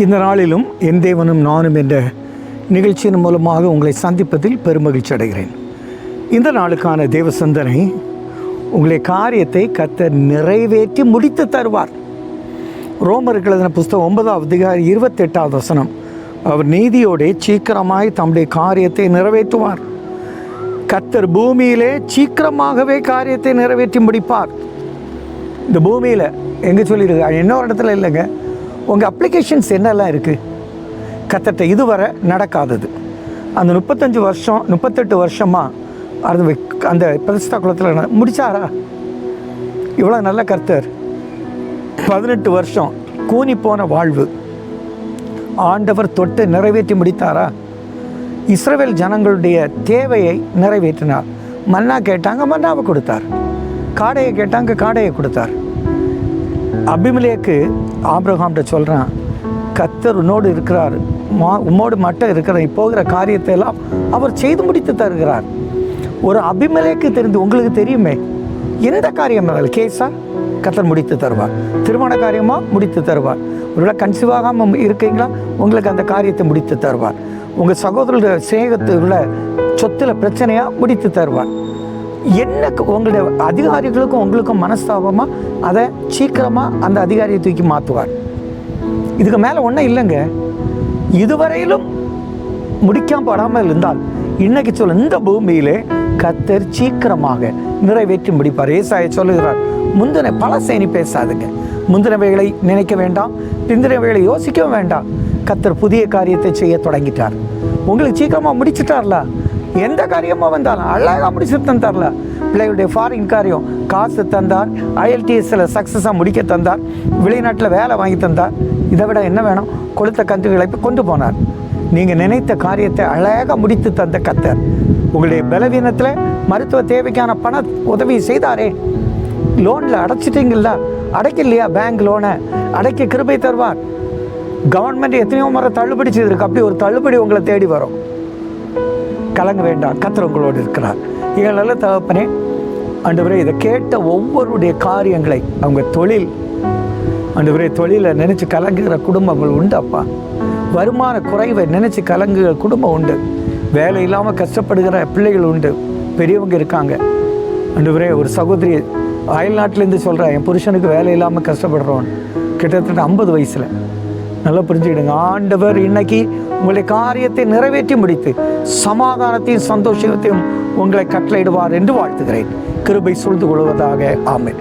இந்த நாளிலும் என் தேவனும் நானும் என்ற நிகழ்ச்சியின் மூலமாக உங்களை சந்திப்பதில் பெருமகிழ்ச்சி அடைகிறேன். இந்த நாளுக்கான தேவ சிந்தனை உங்களை காரியத்தை கத்தர் நிறைவேற்றி முடித்து தருவார். ரோமருக்கு எழுதின புஸ்தகம் ஒன்பதாவது அதிகாரி இருபத்தெட்டாவது வசனம். அவர் நீதியோடே சீக்கிரமாய் தம்முடைய காரியத்தை நிறைவேற்றுவார். கத்தர் பூமியிலே சீக்கிரமாகவே காரியத்தை நிறைவேற்றி முடிப்பார். இந்த பூமியில் எங்கே சொல்லியிருக்கு இன்னொரு இடத்துல இல்லைங்க. உங்கள் அப்ளிகேஷன்ஸ் என்னெல்லாம் இருக்குது கத்தட்ட இதுவரை நடக்காதது. அந்த முப்பத்தஞ்சு வருஷம் முப்பத்தெட்டு வருஷமாக அது அந்த பிரதிஷ்டா குளத்தில் முடித்தாரா இவ்வளோ நல்ல கர்த்தர். பதினெட்டு வருஷம் கூனி போன வாழ்வு. ஆண்டவர் தொட்டு நிறைவேற்றி முடித்தாரா? இஸ்ரேல் ஜனங்களுடைய தேவையை நிறைவேற்றினார். மன்னா கேட்டாங்க மன்னாவை கொடுத்தார். காடையை கேட்டாங்க காடையை கொடுத்தார். அபிமலேக்கு ஆப்ரஹாம்கிட்ட சொல்கிறான் கத்தர் உன்னோடு இருக்கிறார். மா உம்மோடு மட்டும் இருக்கிற போகிற காரியத்தை எல்லாம் அவர் செய்து முடித்து தருகிறார். ஒரு அபிமலேக்கு தெரிந்து உங்களுக்கு தெரியுமே எந்த காரியம் கேஸா கத்தர் முடித்து தருவார். திருமண காரியமாக முடித்து தருவார். ஒருவேளை கன்சீவ் ஆகாமல் இருக்கீங்களா? உங்களுக்கு அந்த காரியத்தை முடித்து தருவார். உங்கள் சகோதரருடைய சிநேகத்தில் உள்ள சொத்துல பிரச்சனையாக முடித்து தருவார். என்ன உங்களுடைய அதிகாரிகளுக்கும் உங்களுக்கும் மனஸ்தாபமாக அதை சீக்கிரமாக அந்த அதிகாரியை தூக்கி மாற்றுவார் இதுக்கு மேலே ஒன்றும் இல்லைங்க. இதுவரையிலும் முடிக்காம படாமல் இருந்தால் இன்னைக்கு சொல்ல இந்த பூமியிலே கத்தர் சீக்கிரமாக நிறைவேற்றி முடிப்பார். ஏசாய சொல்லுகிறார் முந்தின பல சேனி பேசாதுங்க. முந்தினவைகளை நினைக்க வேண்டாம். பிந்தினவைகளை யோசிக்கவும் வேண்டாம். கத்தர் புதிய காரியத்தை செய்ய தொடங்கிட்டார். உங்களுக்கு சீக்கிரமாக முடிச்சிட்டார்ல? எந்த காரியமாக வந்தாலும் அழகாக முடிச்சு தந்தார்ல பிள்ளைகளுடைய ஃபாரின் காரியம் காசு தந்தார் ஐஎல்டிஎஸ்ல சக்ஸஸாக முடிக்க தந்தார் வெளிநாட்டில் வேலை வாங்கி தந்தார். இதை விட என்ன வேணும்? கொளுத்த கன்றுகளை கொண்டு போனார். நீங்கள் நினைத்த காரியத்தை அழகாக முடித்து தந்த கத்தர். உங்களுடைய பலவீனத்தில் மருத்துவ தேவைக்கான பண உதவி செய்தாரே. லோனில் அடைச்சிட்டிங்கள அடைக்கலையா பேங்க் லோனை? அடைக்க கிருபை தருவார். கவர்மெண்ட் எத்தனையோ முறை தள்ளுபடி செய்திருக்கு. அப்படி ஒரு தள்ளுபடி உங்களை தேடி வரும். கலங்க வேண்டாம். கத்திர உங்களோடு இருக்கிறார். எங்கள் நல்ல தகப்பனே ஆண்டவரே இதை கேட்ட ஒவ்வொருடைய காரியங்களை அவங்க தொழில் ஆண்டவரே தொழிலை நினச்சி கலங்குகிற குடும்பங்கள் உண்டு அப்பா வருமான குறைவை நினச்சி கலங்குகிற குடும்பம் உண்டு. வேலை இல்லாமல் கஷ்டப்படுகிற பிள்ளைகள் உண்டு. பெரியவங்க இருக்காங்க. ஆண்டவரே ஒரு சகோதரி அயல்நாட்டிலேருந்து சொல்கிறேன் என் புருஷனுக்கு வேலை இல்லாமல் கஷ்டப்படுறோன்னு கிட்டத்தட்ட ஐம்பது வயசில். நல்லா புரிஞ்சுக்கிடுங்க. ஆண்டவர் இன்னைக்கு உங்களுடைய காரியத்தை நிறைவேற்றி முடித்து சமாதானத்தையும் சந்தோஷத்தையும் உங்களை கட்டளையிடுவார் என்று வாழ்த்துகிறேன். கிருபை சூழ்ந்து கொள்வதாக. ஆமேன்.